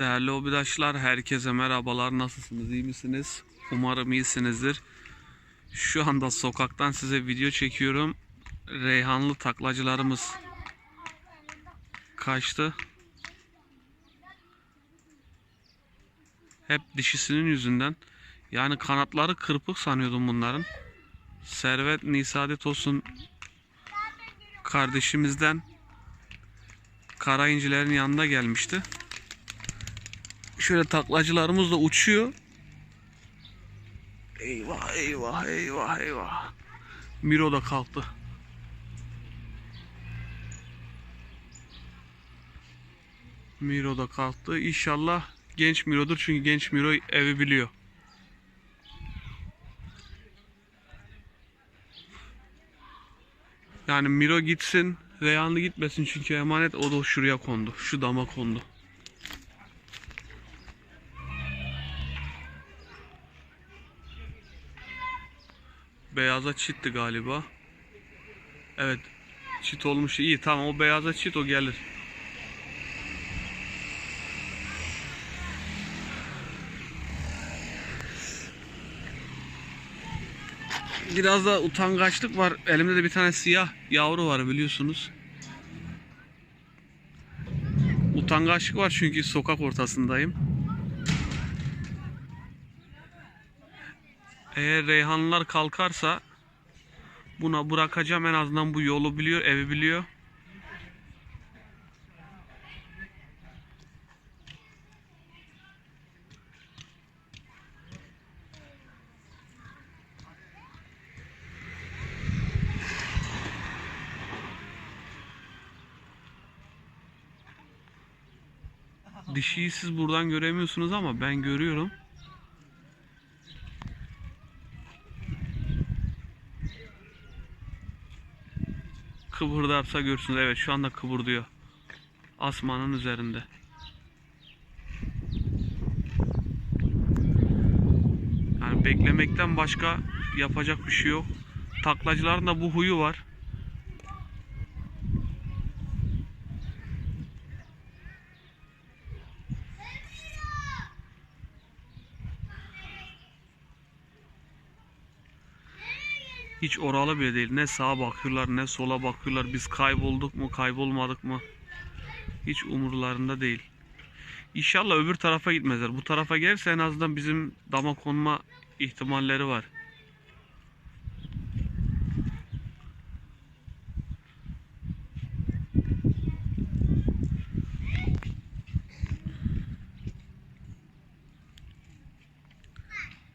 Değerli obidaşlar, herkese merhabalar. Nasılsınız, iyi misiniz? Umarım iyisinizdir. Şu anda sokaktan size video çekiyorum. Reyhanlı taklacılarımız kaçtı. Hep dişisinin yüzünden. Yani kanatları kırpık sanıyordum bunların. Servet Nisadet olsun kardeşimizden kara incilerin yanında gelmişti. Şöyle taklacılarımız da uçuyor. Eyvah eyvah eyvah eyvah. Miro da kalktı. Miro da kalktı. İnşallah genç Miro'dur çünkü genç Miro evi biliyor. Yani Miro gitsin, Reyhanlı gitmesin çünkü emanet o da şuraya kondu. Şu dama kondu. Beyaza çitti galiba. Evet. Çit olmuş. iyi tamam o beyaza çit o gelir. Biraz da utangaçlık var. Elimde de bir tane siyah yavru var biliyorsunuz. Utangaçlık var çünkü sokak ortasındayım. Eğer Reyhanlılar kalkarsa buna bırakacağım en azından bu yolu biliyor, evi biliyor. Dişiyi siz buradan göremiyorsunuz ama ben görüyorum. Kıvırdarsa görsünüz. Evet şu anda kıvırdıyor. Asmanın üzerinde. Yani beklemekten başka yapacak bir şey yok. Taklacıların da bu huyu var. Hiç oralı bile değil. Ne sağa bakıyorlar ne sola bakıyorlar. Biz kaybolduk mu kaybolmadık mı? Hiç umurlarında değil. İnşallah öbür tarafa gitmezler. Bu tarafa gelirse en azından bizim dama konma ihtimalleri var.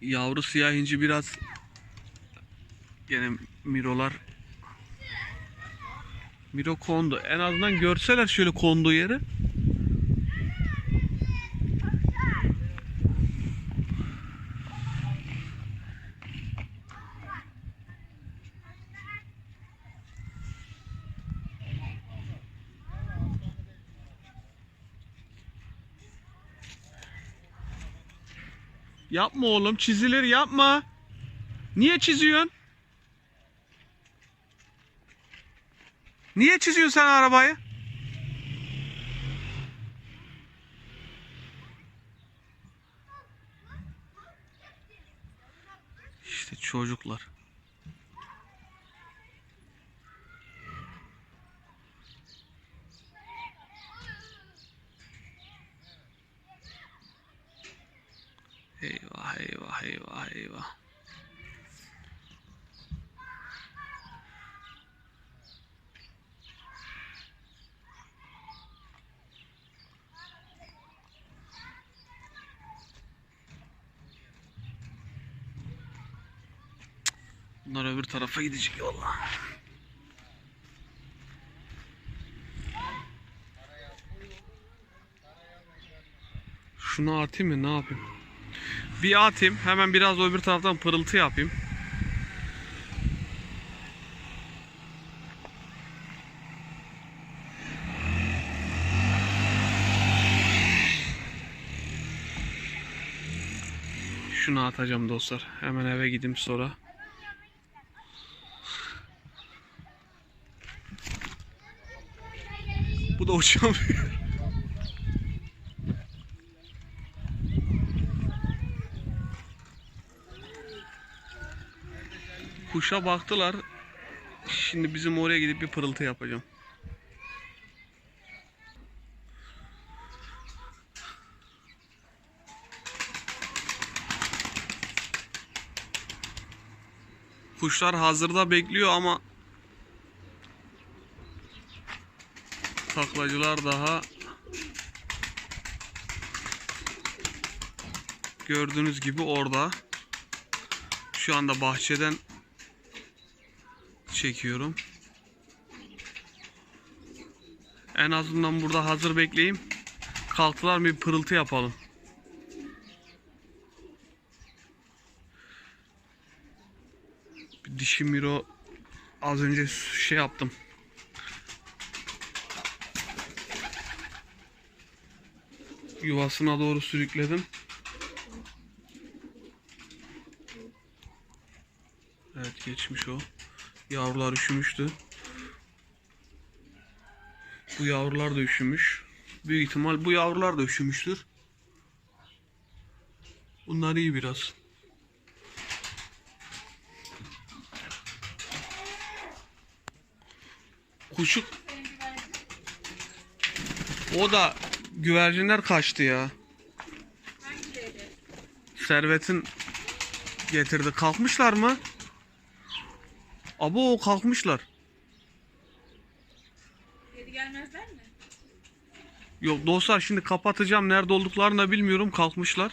Yavru siyah inci biraz Gene mirolar Miro kondu. En azından görseler şöyle konduğu yeri. Yapma oğlum çizilir yapma. Niye çiziyorsun? Niye çiziyorsun sen arabayı? İşte çocuklar. Eyvah eyvah eyvah eyvah. Bunlar öbür tarafa gidecek yolla. Şunu atayım mı ne yapayım? Bir atayım hemen biraz öbür taraftan pırıltı yapayım. Şunu atacağım dostlar. Hemen eve gideyim sonra. da uçamıyor. Kuşa baktılar. Şimdi bizim oraya gidip bir pırıltı yapacağım. Kuşlar hazırda bekliyor ama taklacılar daha gördüğünüz gibi orada. Şu anda bahçeden çekiyorum. En azından burada hazır bekleyeyim. Kalktılar bir pırıltı yapalım. Bir dişi miro az önce şey yaptım. Yuvasına doğru sürükledim. Evet geçmiş o. Yavrular üşümüştü. Bu yavrular da üşümüş. Büyük ihtimal bu yavrular da üşümüştür. Bunlar iyi biraz. Kuşuk. O da güvercinler kaçtı ya. Servet'in getirdi. Kalkmışlar mı? Abo kalkmışlar. Geri gelmezler mi? Yok dostlar şimdi kapatacağım. Nerede olduklarını da bilmiyorum. Kalkmışlar.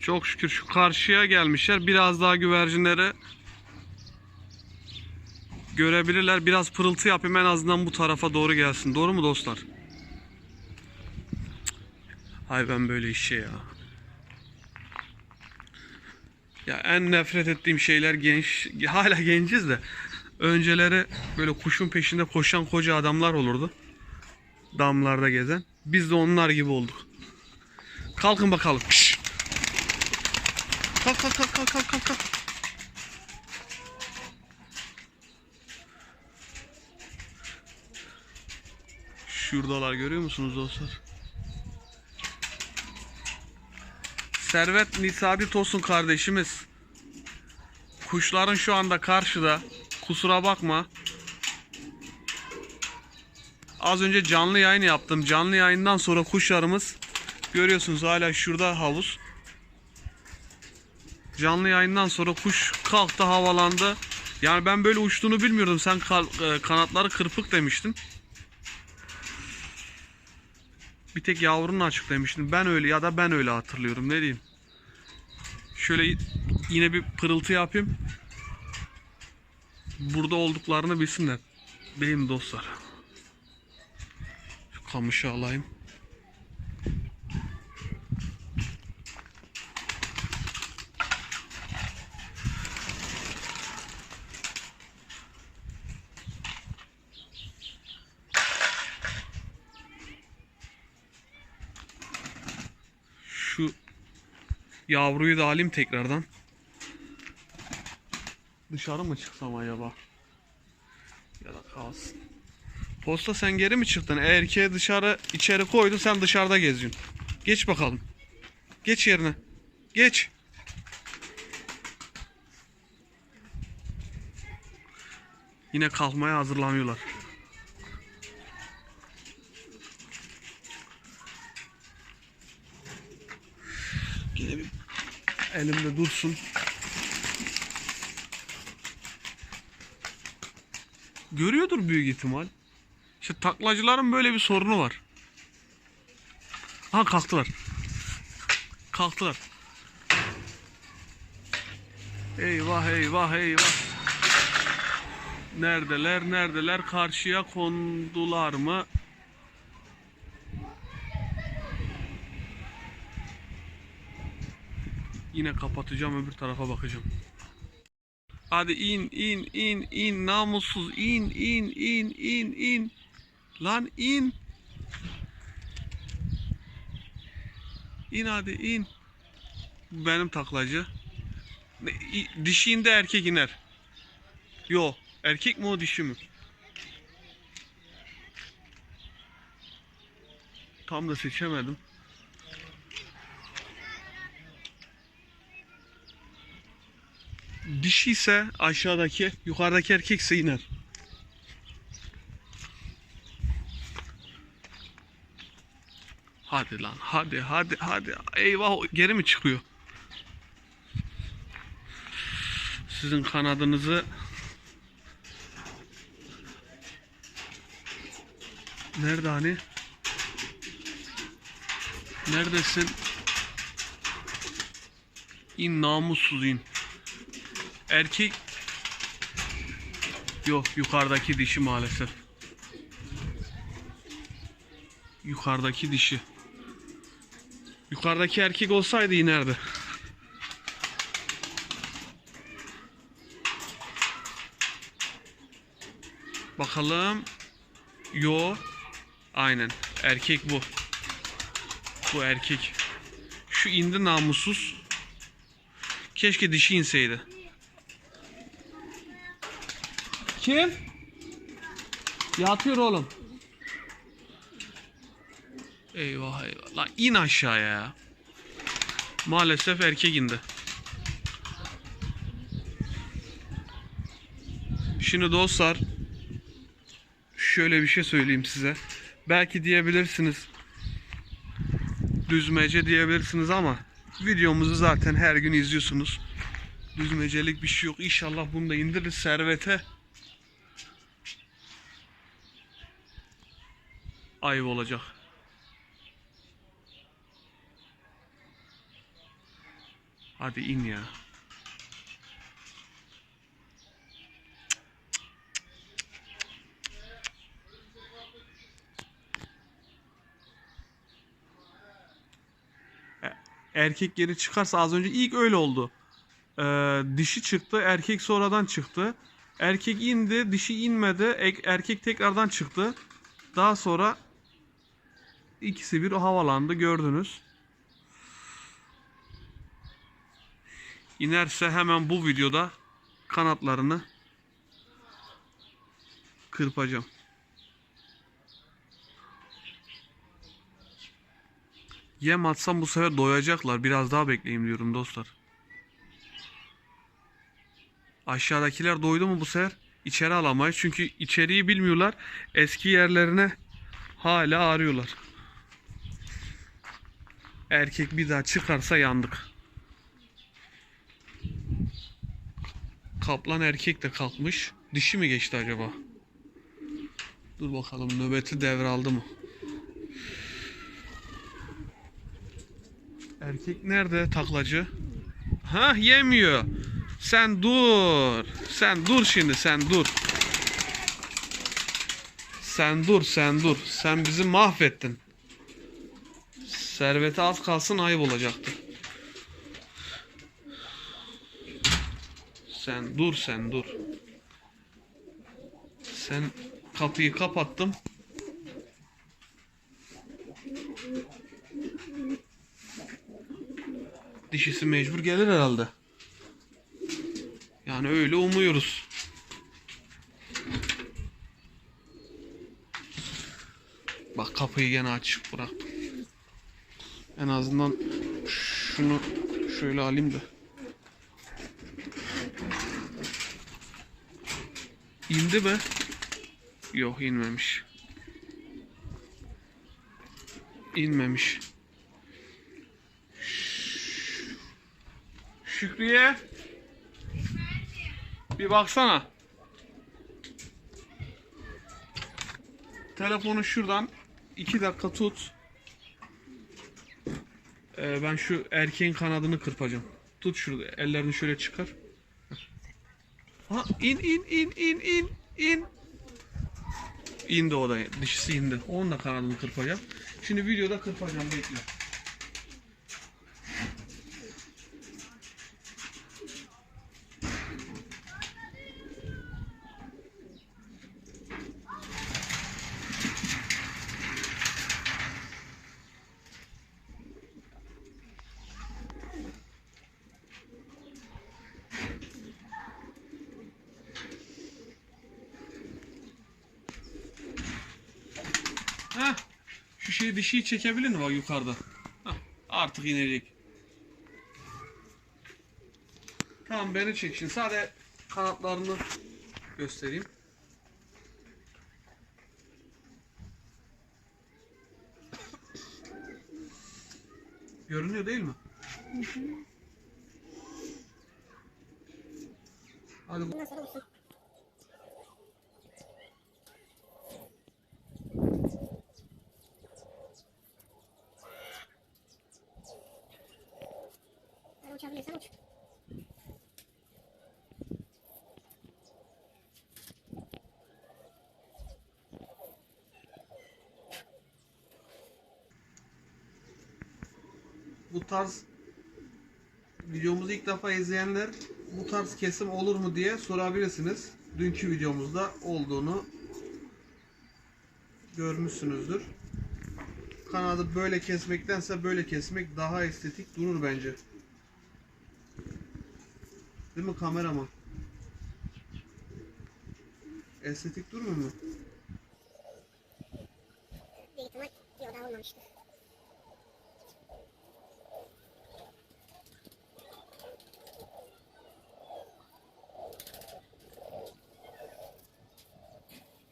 Çok şükür şu karşıya gelmişler. Biraz daha güvercinleri görebilirler. Biraz pırıltı yapayım en azından bu tarafa doğru gelsin. Doğru mu dostlar? Ay ben böyle işe ya. Ya en nefret ettiğim şeyler genç, hala genciz de önceleri böyle kuşun peşinde koşan koca adamlar olurdu. Damlarda gezen. Biz de onlar gibi olduk. Kalkın bakalım. Kalk kalk kalk kalk kalk kalk. Şuradalar görüyor musunuz dostlar? Servet Nisabi olsun kardeşimiz. Kuşların şu anda karşıda. Kusura bakma. Az önce canlı yayın yaptım. Canlı yayından sonra kuşlarımız görüyorsunuz hala şurada havuz. Canlı yayından sonra kuş kalktı havalandı. Yani ben böyle uçtuğunu bilmiyordum. Sen e, kanatları kırpık demiştin. Bir tek yavrunun açık demiştin. Ben öyle ya da ben öyle hatırlıyorum. Ne diyeyim? Şöyle yine bir pırıltı yapayım. Burada olduklarını bilsinler. Benim dostlar. Şu kamışı alayım. Şu yavruyu da alayım tekrardan. Dışarı mı çıksam acaba? Ya da kalsın. Posta sen geri mi çıktın? Erkeği dışarı içeri koydu sen dışarıda geziyorsun. Geç bakalım. Geç yerine. Geç. Yine kalkmaya hazırlanıyorlar. Elimde dursun. Görüyordur büyük ihtimal. İşte taklacıların böyle bir sorunu var. Aha kalktılar. Kalktılar. Eyvah eyvah eyvah. Neredeler neredeler karşıya kondular mı? Yine kapatacağım öbür tarafa bakacağım. Hadi in in in in namussuz in in in in in. Lan in. İn hadi in. Benim taklacı. Ne, i- Dişiğinde erkek iner. Yo erkek mi o dişi mi? Tam da seçemedim. Dişi ise aşağıdaki, yukarıdaki erkekse iner. Hadi lan, hadi, hadi, hadi. Eyvah, geri mi çıkıyor? Sizin kanadınızı Nerede hani? Neredesin? İn namussuz in. Erkek Yok yukarıdaki dişi maalesef. Yukarıdaki dişi. Yukarıdaki erkek olsaydı inerdi. Bakalım. Yo. Aynen. Erkek bu. Bu erkek. Şu indi namussuz. Keşke dişi inseydi. Kim? Yatıyor oğlum. Eyvah eyvah. Lan in aşağıya ya. Maalesef erkek indi. Şimdi dostlar şöyle bir şey söyleyeyim size. Belki diyebilirsiniz düzmece diyebilirsiniz ama videomuzu zaten her gün izliyorsunuz. Düzmecelik bir şey yok. İnşallah bunu da indiririz servete. Ayıp olacak. Hadi in ya. erkek geri çıkarsa az önce ilk öyle oldu. Ee, dişi çıktı, erkek sonradan çıktı. Erkek indi, dişi inmedi, ek- erkek tekrardan çıktı. Daha sonra ikisi bir havalandı gördünüz. İnerse hemen bu videoda kanatlarını kırpacağım. Yem atsam bu sefer doyacaklar. Biraz daha bekleyeyim diyorum dostlar. Aşağıdakiler doydu mu bu sefer? İçeri alamayız. Çünkü içeriği bilmiyorlar. Eski yerlerine hala arıyorlar. Erkek bir daha çıkarsa yandık. Kaplan erkek de kalkmış. Dişi mi geçti acaba? Dur bakalım nöbeti devraldı mı? Erkek nerede taklacı? Ha yemiyor. Sen dur. Sen dur şimdi sen dur. Sen dur sen dur. Sen bizi mahvettin. Servete az kalsın ayıp olacaktı. Sen dur sen dur. Sen kapıyı kapattım. Dişisi mecbur gelir herhalde. Yani öyle umuyoruz. Bak kapıyı gene açık bıraktım. En azından şunu şöyle alayım da. İndi mi? Yok inmemiş. İnmemiş. Şükriye. Bir baksana. Telefonu şuradan iki dakika tut. Ee, ben şu erkeğin kanadını kırpacağım. Tut şurada ellerini şöyle çıkar. Ha in in in in in in. İndi o da dişisi indi. Onun da kanadını kırpacağım. Şimdi videoda kırpacağım bekle. Heh. Şu şeyi dişiyi çekebilir mi bak yukarıda? Heh. Artık inecek. Tamam beni çek şimdi. Sadece kanatlarını göstereyim. Görünüyor değil mi? Hadi bu tarz videomuzu ilk defa izleyenler bu tarz kesim olur mu diye sorabilirsiniz. Dünkü videomuzda olduğunu görmüşsünüzdür. Kanadı böyle kesmektense böyle kesmek daha estetik durur bence. Değil mi kameraman? Estetik durmuyor mu? Büyük ihtimal yok daha olmamıştır.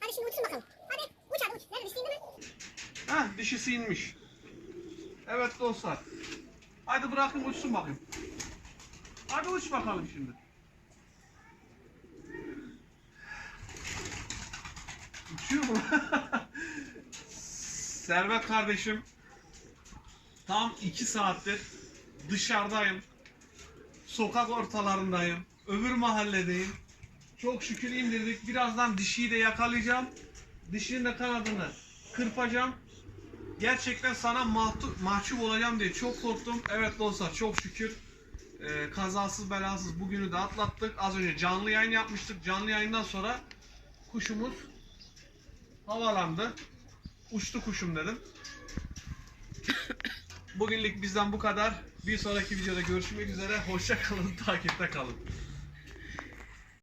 Hadi şimdi uçsun bakalım. Hadi uç hadi uç. Nerede düştüğün değil mi? Heh dişisi inmiş. Evet dostlar. Hadi bırakın uçsun bakayım. Hadi uç bakalım şimdi. Uçuyor mu? Servet kardeşim tam iki saattir dışarıdayım. Sokak ortalarındayım. Öbür mahalledeyim. Çok şükür indirdik. Birazdan dişiyi de yakalayacağım. Dişinin de kanadını kırpacağım. Gerçekten sana mahcup olacağım diye çok korktum. Evet dostlar çok şükür e, kazasız belasız bugünü de atlattık. Az önce canlı yayın yapmıştık. Canlı yayından sonra kuşumuz havalandı. Uçtu kuşum dedim. Bugünlük bizden bu kadar. Bir sonraki videoda görüşmek üzere. Hoşça kalın, takipte kalın.